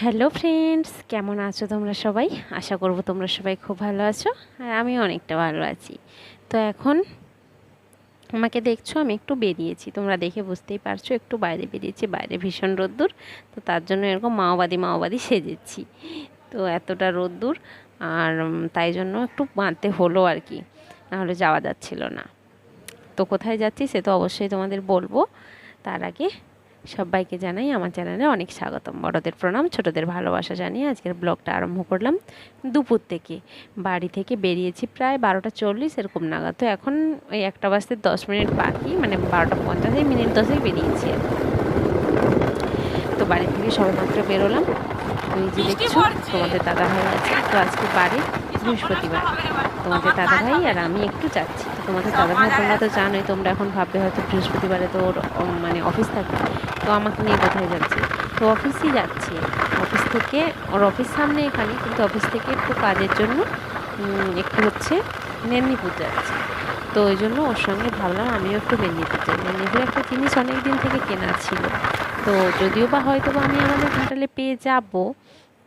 Hello friends, কেমন আছো তোমরা সবাই? আশা করব তোমরা সবাই খুব ভালো আছো, আর আমি অনেকটা ভালো আছি। তো এখন আমাকে দেখছ, আমি একটু বেরিয়েছি। তোমরা দেখে বুঝতেই পারছ, একটু বাইরে বেরিয়েছি, বাইরে ভীষণ রোদ্দুর। তো তার জন্য এরকম মাওবাদী মাওবাদী সেজেছি। তো এতটা রোদ্দুর, আর তাই জন্য একটু বাঁধতে হলো আর কি, নাহলে যাওয়া যাচ্ছিল না। তো কোথায় যাচ্ছি সে তো অবশ্যই তোমাদের বলব। তার আগে সবাইকে জানাই আমার চ্যানেলে অনেক স্বাগতম। বড়দের প্রণাম ছোটদের ভালোবাসা জানিয়ে আজকের ব্লগটা আরম্ভ করলাম। দুপুর থেকে বাড়ি থেকে বেরিয়েছি প্রায় বারোটা চল্লিশ এরকম নাগাদ। তো এখন ওই একটা বাজতে দশ মিনিট বাকি মানে বারোটা পঞ্চাশে মিনিট দশেই বেরিয়েছি তো বাড়ি থেকে সবেমাত্র বেরোলাম। ওই যে দেখছ তোমাদের দাদা ভাই আছে। তো আজকে বাড়ি বৃহস্পতিবার। তোমাদের দাদা ভাই আর আমি একটু যাচ্ছি। তো তোমাদের দাদা ভাই তোমরা তো জানোই তোমরা এখন ভাববে হয়তো বৃহস্পতিবারে তো ওর মানে অফিস থাকে তো আমাকে নিয়ে কোথায় যাচ্ছে? তো অফিসই যাচ্ছি। অফিস থেকে, ওর অফিস সামনে এখানে, কিন্তু অফিস থেকে একটু কাজের জন্য একটু হচ্ছে মেদিনীপুর যাচ্ছি। তো ওই জন্য ওর সঙ্গে ভাবলাম আমিও একটু মেদিনীপুর যাই। মেদিনীপুর একটা জিনিস অনেক দিন থেকে কেনা ছিল। তো যদিও বা হয়তো বা আমি আমাদের ঘাটালে পেয়ে যাব,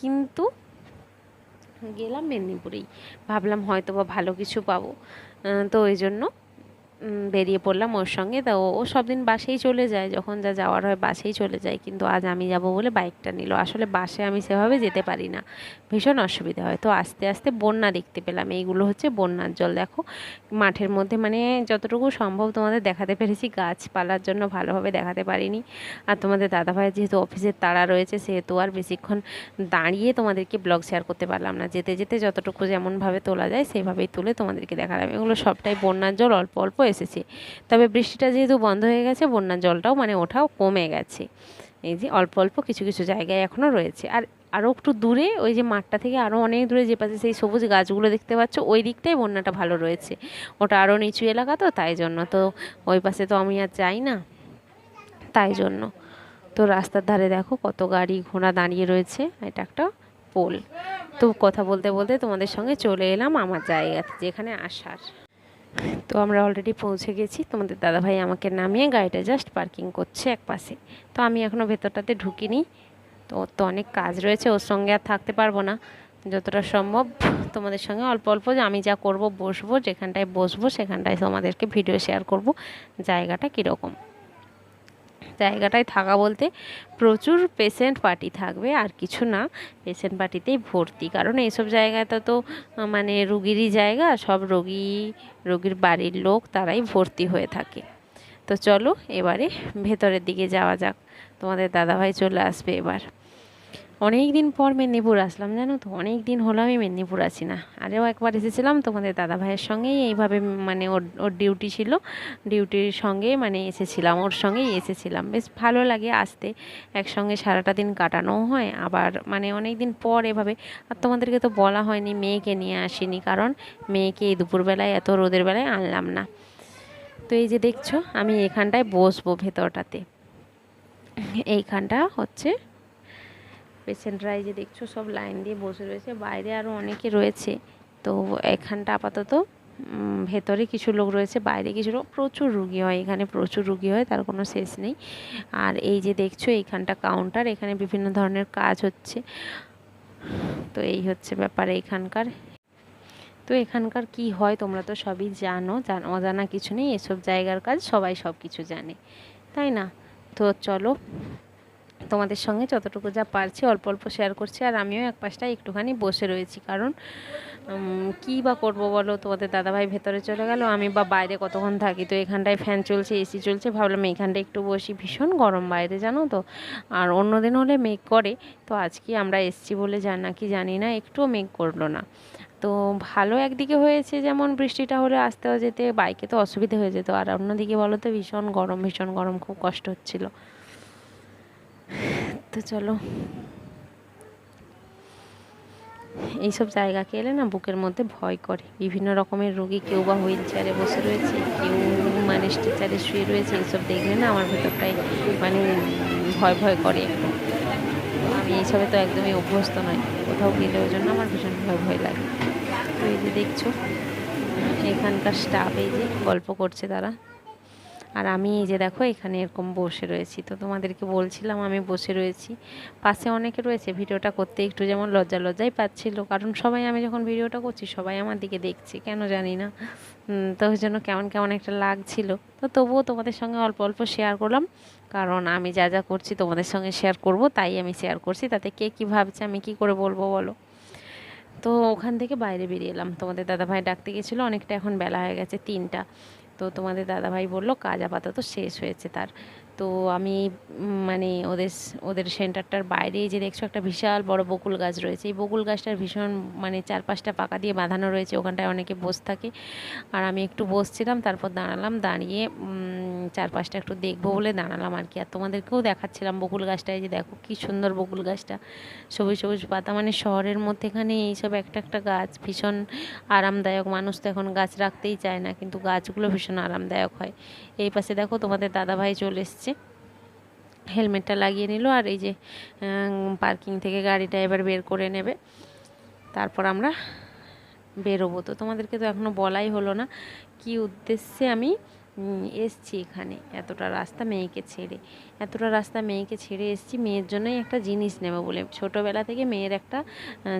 কিন্তু গেলাম মেদিনীপুরেই। ভাবলাম হয়তো বা ভালো কিছু পাবো। তো ওই জন্য বেরিয়ে পড়লাম ওর সঙ্গে। তা ও সব দিন বাসেই চলে যায়। যখন যা যাওয়ার হয় বাসেই চলে যায়। কিন্তু আজ আমি যাব বলে বাইকটা নিল। আসলে বাসে আমি সেভাবে যেতে পারি না। ভীষণ অসুবিধা হয়। তো আস্তে আস্তে বন্যা দেখতে পেলাম। এইগুলো হচ্ছে বন্যার জল। দেখো, মাঠের মধ্যে মানে যতটুকু সম্ভব তোমাদের দেখাতে পেরেছি। গাছপালার জন্য ভালোভাবে দেখাতে পারিনি। আর তোমাদের দাদাভাইয়ের যেহেতু অফিসের তাড়া রয়েছে, সেহেতু আর বেশিক্ষণ দাঁড়িয়ে তোমাদেরকে ব্লগ শেয়ার করতে পারলাম না। যেতে যেতে যতটুকু যেমনভাবে তোলা যায় সেইভাবেই তুলে তোমাদেরকে দেখালাম। এগুলো সবটাই বন্যার জল। অল্প অল্প এসেছে। তবে বৃষ্টিটা যেহেতু বন্ধ হয়ে গেছে, বন্যার জলটাও মানে ওঠাও কমে গেছে। এই যে অল্প অল্প কিছু কিছু জায়গায় এখনও রয়েছে। আর আরও একটু দূরে ওই যে মাঠটা থেকে আরও অনেক দূরে যে পাশে সেই সবুজ গাছগুলো দেখতে পাচ্ছ, ওই দিকটাই বন্যাটা ভালো রয়েছে। ওটা আরও নিচু এলাকা তো, তাই জন্য তো ওই পাশে তো আমি আর যাই না। তাই জন্য। তো রাস্তার ধারে দেখো কত গাড়ি ঘোড়া দাঁড়িয়ে রয়েছে, এটা একটা পোল। তো কথা বলতে বলতে তোমাদের সঙ্গে চলে এলাম আমার জায়গাতে, যেখানে আসার। তো আমরা অলরেডি পৌঁছে গেছি। তোমাদের দাদাভাই আমাকে নামিয়ে গাড়িটা জাস্ট পার্কিং করছে এক পাশে। তো আমি এখনও ভেতরটাতে ঢুকিনি। তো তো অনেক কাজ রয়েছে, ওর সঙ্গে আর থাকতে পারব না। যতটা সম্ভব তোমাদের সঙ্গে অল্প অল্প আমি যা করব, বসবো, যেখানটায় বসবো, সেখানটায় তোমাদেরকে ভিডিও শেয়ার করব, জায়গাটা কীরকম। জায়গাটায় থাকা বলতে প্রচুর পেশেন্ট পার্টি থাকবে, আর কিছু না। পেশেন্ট পার্টিতেই ভর্তি। কারণ এইসব জায়গাতে তো তো মানে রুগীরই জায়গা, সব রোগী, রোগীর বাড়ির লোক তারাই ভর্তি হয়ে থাকে। তো চলো, এবারে ভেতরের দিকে যাওয়া যাক। তোমাদের দাদাভাই চলে আসবে এবার। অনেক দিন পর মেদিনীপুর আসলাম, জানো তো? অনেক দিন হলো আমি মেদিনীপুর আসি না। আরেও একবার এসেছিলাম তোমাদের দাদা ভাইয়ের সঙ্গেই, এইভাবে মানে ওর ওর ডিউটি ছিল। ডিউটির সঙ্গে মানে এসেছিলাম, ওর সঙ্গেই এসেছিলাম। বেশ ভালো লাগে আসতে। একসঙ্গে সারাটা দিন কাটানোও হয়। আবার মানে অনেক দিন পর এভাবে, আর তোমাদেরকে তো বলা হয়নি, মেয়েকে নিয়ে আসিনি, কারণ মেয়েকে এই দুপুরবেলায়, এত রোদের বেলায় আনলাম না। তো এই যে দেখছ, আমি এখানটায় বসবো ভেতরটাতে। এইখানটা হচ্ছে পেশেন্টরা যে দেখছ সব লাইন দিয়ে বসে রয়েছে, বাইরে আরও অনেকে রয়েছে। তো এখানটা আপাতত ভেতরে কিছু লোক রয়েছে, বাইরে কিছু লোক, প্রচুর রুগী হয়, এখানে প্রচুর রুগী হয়, তার কোনো শেষ নেই। আর এই যে দেখছ এইখানটা কাউন্টার এখানে বিভিন্ন ধরনের কাজ হচ্ছে। তো এই হচ্ছে ব্যাপার এইখানকার তো এখানকার কি হয় তোমরা তো সবই জানো, জান, অজানা কিছু নেই, এসব জায়গার কাজ সবাই সব কিছু জানে, তাই না? তো চলো তোমাদের সঙ্গে যতটুকু যা পারছি অল্প অল্প শেয়ার করছি, আর আমিও এক পাশটায় একটুখানি বসে রয়েছি। কারণ কী বা করব বলো? তোমাদের দাদাভাই ভেতরে চলে গেল, আমি বা বাইরে কতক্ষণ থাকি? তো এখানটায় ফ্যান চলছে এসি চলছে, ভাবলাম এইখানটায় একটু বসি। ভীষণ গরম বাইরে জানো তো? আর অন্য দিন হলে মেঘ করে, তো আজকে আমরা এসছি বলে জান নাকি জানি না, একটুও মেঘ করল না। তো ভালো একদিকে হয়েছে যেমন বৃষ্টিটা হলে আসতেও যেতে, বাইকে তো অসুবিধা হয়ে যেত, আর অন্যদিকে বলো তো ভীষণ গরম ভীষণ গরম, খুব কষ্ট হচ্ছিল। তো চলো। এইসব জায়গাকে এলে না বুকের মধ্যে ভয় করে। বিভিন্ন রকমের রোগী কেউ বা হুইল চেয়ারে বসে রয়েছে, কেউ মানে স্ট্রেচারে শুয়ে রয়েছে, এইসব দেখলে না আমার ভেতরটাই মানে ভয় ভয় করে। একটু আমি এইসবে তো একদমই অভ্যস্ত নয় কোথাও গেলে ওই জন্য আমার ভীষণ ভয় ভয় লাগে। তো এই যে দেখছ, এখানকার স্টাফ এই যে গল্প করছে তারা। আর আমি এই যে দেখো, এখানে এরকম বসে রয়েছি। তো তোমাদেরকে বলছিলাম আমি বসে রয়েছি। পাশে অনেকে রয়েছে, ভিডিওটা করতে একটু যেমন লজ্জা লজ্জাই পাচ্ছিল। কারণ সবাই আমি যখন ভিডিওটা করছি, সবাই আমার দিকে দেখছে, কেন জানি না। তো ওই জন্য কেমন কেমন একটা লাগছিল। তো তবুও তোমাদের সঙ্গে অল্প অল্প শেয়ার করলাম। কারণ আমি যা যা করছি তোমাদের সঙ্গে শেয়ার করব, তাই আমি শেয়ার করছি। তাতে কে কী ভাবছে, আমি কি করে বলব বলো? তো ওখান থেকে বাইরে বেরিয়ে এলাম। তোমাদের দাদাভাই ডাকতে গেছিল, অনেকটা এখন বেলা হয়ে গেছে তিনটা। তো তোমাদের দাদাভাই বলল কাজ আপাতত শেষ হয়েছে তার। তো আমি মানে ওদের ওদের সেন্টারটার বাইরে যে দেখছ একটা বিশাল বড় বকুল গাছ রয়েছে। এই বকুল গাছটার ভীষণ মানে চারপাশটা পাকা দিয়ে বাঁধানো রয়েছে। ওখানটায় অনেকে বসে থাকে। আর আমি একটু বসছিলাম, তারপর দাঁড়ালাম, দাঁড়িয়ে চারপাশটা একটু দেখব বলে দাঁড়ালাম আর কি। আর তোমাদেরকেও দেখাচ্ছিলাম বকুল গাছটায় যে দেখো কী সুন্দর বকুল গাছটা। সবুজ সবুজ পাতা। মানে শহরের মধ্যে মধ্যেখানে এইসব একটা একটা গাছ ভীষণ আরামদায়ক। মানুষ তো এখন গাছ রাখতেই চায় না, কিন্তু গাছগুলো ভীষণ আরামদায়ক হয়। এই পাশে দেখো তোমাদের দাদাভাই চলে এসছে। হেলমেটটা লাগিয়ে নিল আর এই যে পার্কিং থেকে গাড়িটা এবার বের করে নেবে। তারপর আমরা বেরোবো। তো তোমাদেরকে তো এখনও বলাই হলো না কি উদ্দেশ্যে আমি এসছি এখানে। এতটা রাস্তা মেয়েকে ছেড়ে। এতটা রাস্তা মেয়েকে ছেড়ে এসছি, মেয়ের জন্যই একটা জিনিস নেব বলে। ছোটোবেলা থেকে মেয়ের একটা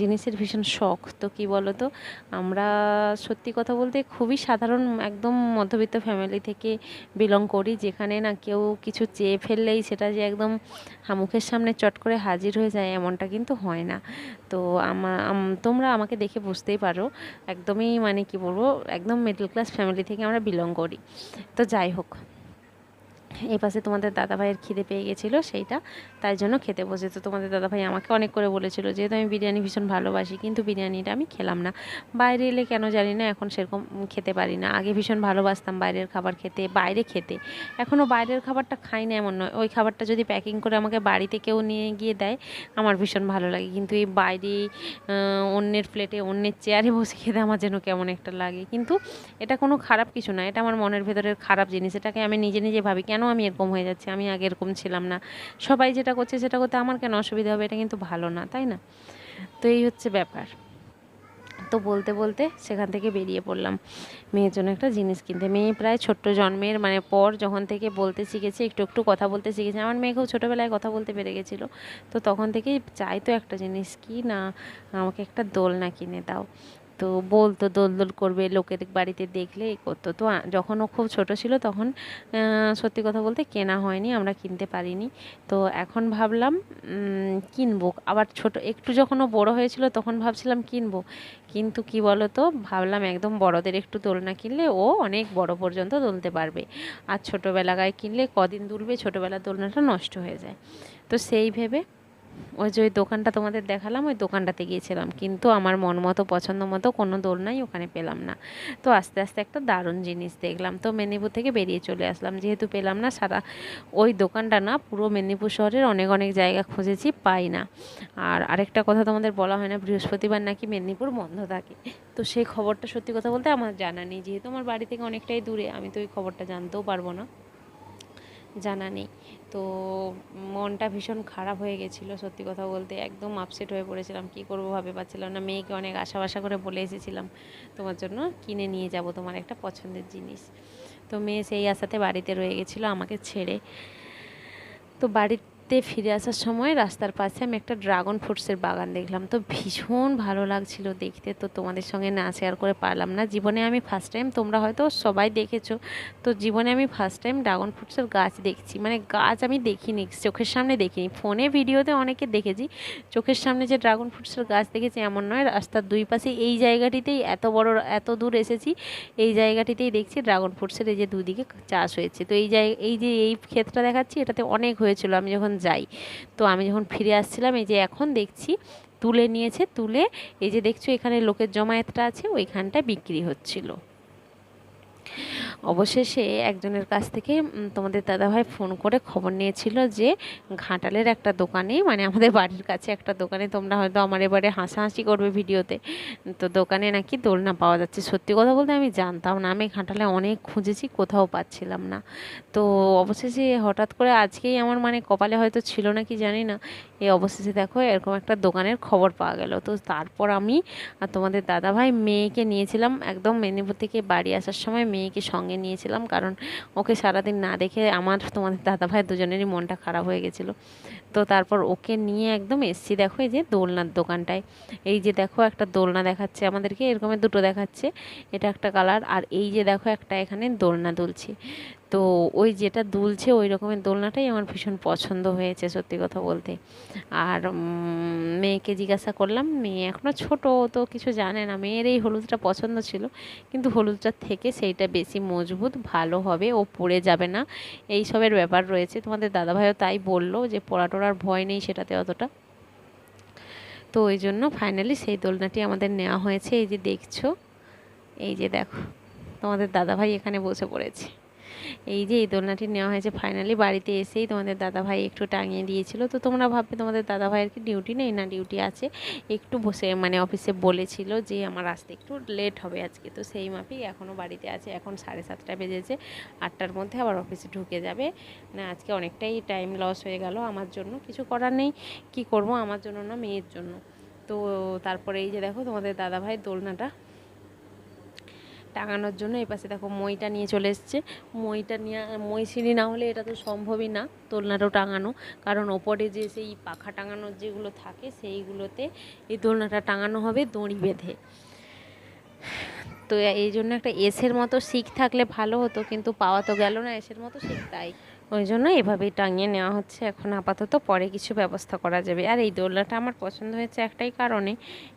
জিনিসের ভীষণ শখ। তো কী বলো তো আমরা সত্যি কথা বলতে খুবই সাধারণ একদম মধ্যবিত্ত ফ্যামিলি থেকে বিলং করি, যেখানে না কেউ কিছু চেয়ে ফেললেই সেটা যে একদম মুখের সামনে চট করে হাজির হয়ে যায়, এমনটা কিন্তু হয় না। তো তোমরা আমাকে দেখে বুঝতেই পারো, একদমই মানে কি বলব, একদম মিডল ক্লাস ফ্যামিলি থেকে আমরা বিলং করি। তো যাই হোক। এই পাশে তোমাদের দাদাভাইয়ের খিদে পেয়ে গেছিল সেইটা তাই জন্য খেতে বসে তো তোমাদের দাদাভাই আমাকে অনেক করে বলেছিল, যেহেতু আমি বিরিয়ানি ভীষণ ভালোবাসি, কিন্তু বিরিয়ানিটা আমি খেলাম না। বাইরে এলে কেন জানি না, এখন সেরকম খেতে পারি না। আগে ভীষণ ভালোবাসতাম বাইরের খাবার খেতে, বাইরে খেতে। এখনও বাইরের খাবারটা খাই না এমন নয়। ওই খাবারটা যদি প্যাকিং করে আমাকে বাড়িতে কেউ নিয়ে গিয়ে দেয়, আমার ভীষণ ভালো লাগে। কিন্তু এই বাইরে অন্যের প্লেটে, অন্যের চেয়ারে বসে খেতে আমার যেন কেমন একটা লাগে। কিন্তু এটা কোনো খারাপ কিছু না, এটা আমার মনের ভেতরের খারাপ জিনিস। এটাকে আমি নিজে নিজে ভাবি কেন আমি এরকম হয়ে যাচ্ছি? আমি আগে এরকম ছিলাম না। সবাই যেটা করছে সেটা করতে আমার কেন অসুবিধা হবে? এটা কিন্তু ভালো না, তাই না? তো এই হচ্ছে ব্যাপার। তো বলতে বলতে সেখান থেকে বেরিয়ে পড়লাম। মেয়ের জন্য একটা জিনিস কিনতে। মেয়ে প্রায় ছোট্ট জন্মের মানে পর যখন থেকে বলতে শিখেছে, একটু একটু কথা বলতে শিখেছে। আমার মেয়েকেও ছোটোবেলায় কথা বলতে পেরে গেছিল। তো তখন থেকেই চাই তো একটা জিনিস, কি না আমাকে একটা দোলনা কিনে দাও। তো বলতো দোল দোল করবে, লোকের বাড়িতে দেখলে এই করতো। তো যখন ও খুব ছোট ছিল তখন সত্যি কথা বলতে কেনা হয়নি, আমরা কিনতে পারিনি। তো এখন ভাবলাম কিনবো। আবার ছোট, একটু যখন ও বড়ো হয়েছিল তখন ভাবছিলাম কিনবো। কিন্তু কি বলো তো ভাবলাম একদম বড়দের একটু দোলনা কিনলে ও অনেক বড় পর্যন্ত দুলতে পারবে। আর ছোটোবেলাগায় কিনলে কদিন দুলবে, ছোটোবেলার দোলনাটা নষ্ট হয়ে যায়। তো সেই ভেবে ওই যে ওই দোকানটা তোমাদের দেখালাম, ওই দোকানটাতে গিয়েছিলাম। কিন্তু আমার মন মতো, পছন্দ মতো কোনো দোলনাই ওখানে পেলাম না। তো আস্তে আস্তে একটা দারুণ জিনিস দেখলাম। তো মেদিনীপুর থেকে বেরিয়ে চলে আসলাম। যেহেতু পেলাম না, সারা ওই দোকানটা না, পুরো মেদিনীপুর শহরের অনেক অনেক জায়গা খুঁজেছি, পাই না। আর আরেকটা কথা তোমাদের বলা হয় না, বৃহস্পতিবার নাকি মেদিনীপুর বন্ধ থাকে। তো সেই খবরটা সত্যি কথা বলতে আমার জানা নেই। যেহেতু আমার বাড়ি থেকে অনেকটাই দূরে, আমি তো ওই খবরটা জানতেও পারব না। জানা নেই। তো মনটা ভীষণ খারাপ হয়ে গেছিল সত্যি কথা বলতে। একদম আপসেট হয়ে পড়েছিলাম। কি করব ভাবে পাচ্ছিলাম না। মেয়েকে অনেক আশা বাসা করে বলে এসেছিলাম তোমার জন্য কিনে নিয়ে যাব তোমার একটা পছন্দের জিনিস। তো মেয়ে সেই আশাতে বাড়িতে রয়ে গেছিল আমাকে ছেড়ে। তো বাড়ির ঘুরতে ফিরে আসার সময় রাস্তার পাশে আমি একটা ড্রাগন ফ্রুটসের বাগান দেখলাম। তো ভীষণ ভালো লাগছিল দেখতে। তো তোমাদের সঙ্গে না শেয়ার করে পারলাম না। জীবনে আমি ফার্স্ট টাইম তোমরা হয়তো সবাই দেখেছ। তো জীবনে আমি ফার্স্ট টাইম ড্রাগন ফ্রুটসের গাছ দেখছি। মানে গাছ আমি দেখিনি, চোখের সামনে দেখিনি। ফোনে, ভিডিওতে অনেকে দেখেছি। চোখের সামনে যে ড্রাগন ফ্রুটসের গাছ দেখেছি এমন নয়। রাস্তার দুই পাশে এই জায়গাটিতেই এত বড়, এত দূর এসেছি, এই জায়গাটিতেই দেখছি ড্রাগন ফ্রুটসের এই যে দুদিকে চাষ হয়েছে। তো এই জায়গা এই যে এই ক্ষেত্রটা দেখাচ্ছি, এটাতে অনেক হয়েছিল। আমি যখন যাই। তো আমি যখন ফিরে আসছিলাম, এই যে এখন দেখছি, তুলে নিয়েছে, তুলে এই যে দেখছ এখানে লোকের জমায়েতটা আছে ওইখানটা বিক্রি হচ্ছিল। অবশেষে একজনের কাছ থেকে তোমাদের দাদাভাই ফোন করে খবর নিয়েছিল যে ঘাটালের একটা দোকানে মানে আমাদের বাড়ির কাছে একটা দোকানে তোমরা হয়তো আমার এবারে হাসাহাসি করবে ভিডিওতে, তো দোকানে নাকি দোলনা পাওয়া যাচ্ছে। সত্যি কথা বলতে আমি জানতাম না, আমি ঘাটালে অনেক খুঁজেছি, কোথাও পাচ্ছিলাম না। তো অবশেষে হঠাৎ করে আজকেই আমার মানে কপালে হয়তো ছিল না কি জানি না এই অবশেষে দেখো এরকম একটা দোকানের খবর পাওয়া গেল। তো তারপর আমি আর তোমাদের দাদাভাই মেয়েকে নিয়েছিলাম, একদম মেদিনীপুর থেকে বাড়ি আসার সময় মেয়েকে সঙ্গে সঙ্গে নিয়েছিলাম, কারণ ওকে সারাদিন না দেখে আমার, তোমাদের দাদা ভাই দুজনেরই মনটা খারাপ হয়ে গেছিল। তো তারপর ওকে নিয়ে একদম এসছি দেখো এই যে দোলনার দোকানটায়। এই যে দেখো একটা দোলনা দেখাচ্ছে আমাদেরকে এরকমের দুটো দেখাচ্ছে। এটা একটা কালার, আর এই যে দেখো একটা এখানে দোলনা দুলছে। তো ওই যেটা দুলছে ওই রকমের দোলনাটাই আমার ভীষণ পছন্দ হয়েছে সত্যি কথা বলতে। আর মেয়েকে জিজ্ঞাসা করলাম, মেয়ে এখনও ছোটো তো কিছু জানে না। মেয়ের এই হলুদটা পছন্দ ছিল, কিন্তু হলুদটার থেকে সেইটা বেশি মজবুত, ভালো হবে, ও পড়ে যাবে না। এই সবের ব্যাপার রয়েছে। তোমাদের দাদাভাইও তাই বলল যে পড়া টোড়ার ভয় নেই সেটাতে অতটা। তো ওই জন্য ফাইনালি সেই দোলনাটি আমাদের নেওয়া হয়েছে। এই যে দেখছ, এই যে দেখো, তোমাদের দাদাভাই এখানে বসে পড়েছে। এই যে এই দোলনাটি নেওয়া হয়েছে ফাইনালি বাড়িতে এসেই তোমাদের দাদাভাই একটু টাঙিয়ে দিয়েছিল। তো তোমরা ভাববে তোমাদের দাদাভাইয়ের কি ডিউটি নেই না ডিউটি আছে? একটু বসে মানে অফিসে বলেছিল যে আমার আসতে একটু লেট হবে আজকে। তো সেই মাপেই এখনও বাড়িতে আছে। এখন সাড়ে সাতটা বেজেছে। আটটার মধ্যে আবার অফিসে ঢুকে যাবে। না, আজকে অনেকটাই টাইম লস হয়ে গেল। আমার জন্য কিছু করার নেই। কি করব? আমার জন্য না, মেয়ের জন্য। তো তারপরে এই যে দেখো তোমাদের দাদাভাই দোলনাটা টাঙানোর জন্য এই পাশে দেখো মইটা নিয়ে চলে এসছে। মইটা নিয়ে, মই সিঁড়ি না হলে এটা তো সম্ভবই না দোলনাটাও টাঙানো। কারণ ওপরে যে সেই পাখা টাঙানোর যেগুলো থাকে সেইগুলোতে এই দোলনাটা টাঙানো হবে দড়ি বেঁধে। তো এই জন্য একটা এসের মতো শিখ থাকলে ভালো হতো, কিন্তু পাওয়া তো গেল না এসের মতো শিখ, তাই। ওই জন্য এভাবেই টাঙিয়ে নেওয়া হচ্ছে। এখন আপাতত পরে কিছু ব্যবস্থা করা যাবে। আর এই দোলনাটা আমার পছন্দ হয়েছে একটাই কারণে।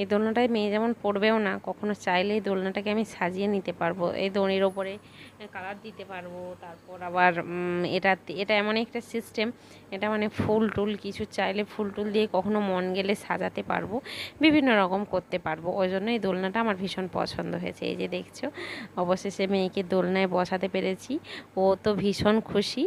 এই দোলনাটায় মেয়ে যেমন পড়বেও না, কখনো চাইলে এই দোলনাটাকে আমি সাজিয়ে নিতে পারব। এই দড়ির ওপরে কালার দিতে পারব। তারপর আবার এটা এটা এমন একটা সিস্টেম এটা মানে ফুল টুল, কিছু চাইলে ফুল টুল দিয়ে কখনো মন গেলে সাজাতে পারব, বিভিন্ন রকম করতে পারব। ওই জন্য এই দোলনাটা আমার ভীষণ পছন্দ হয়েছে। এই যে দেখছ, অবশেষে মেয়েকে দোলনায় বসাতে পেরেছি। ও তো ভীষণ খুশি।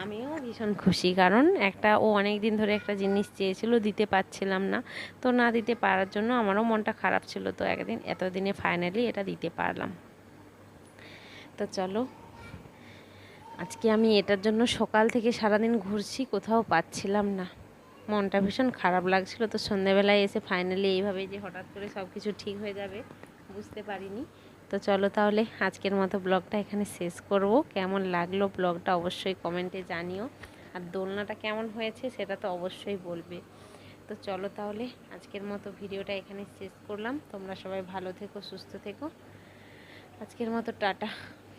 আমিও ভীষণ খুশি, কারণ একটা, ও অনেক দিন ধরে একটা জিনিস চেয়েছিল, দিতে পারছিলাম না। তো না দিতে পারার জন্য আমারও মনটা খারাপ ছিল, তো একদিন, এতদিনে ফাইনালি এটা দিতে পারলাম। তো চলো, আজকে আমি এটার জন্য সকাল থেকে সারাদিন ঘুরছি, কোথাও পাচ্ছিলাম না। মনটা ভীষণ খারাপ লাগছিল, তো সন্ধেবেলায় এসে ফাইনালি এইভাবে যে হঠাৎ করে সব কিছু ঠিক হয়ে যাবে, বুঝতে পারিনি। তো চলো তাহলে আজকের মতো ব্লগটা এখানে শেষ করব। কেমন লাগল ব্লগটা অবশ্যই কমেন্টে জানিও। আর দোলনাটা কেমন হয়েছে সেটা তো অবশ্যই বলবে। তো চলো তাহলে আজকের মতো ভিডিওটা এখানে শেষ করলাম। তোমরা সবাই ভালো থেকো, সুস্থ থেকো। আজকের মতো টাটা।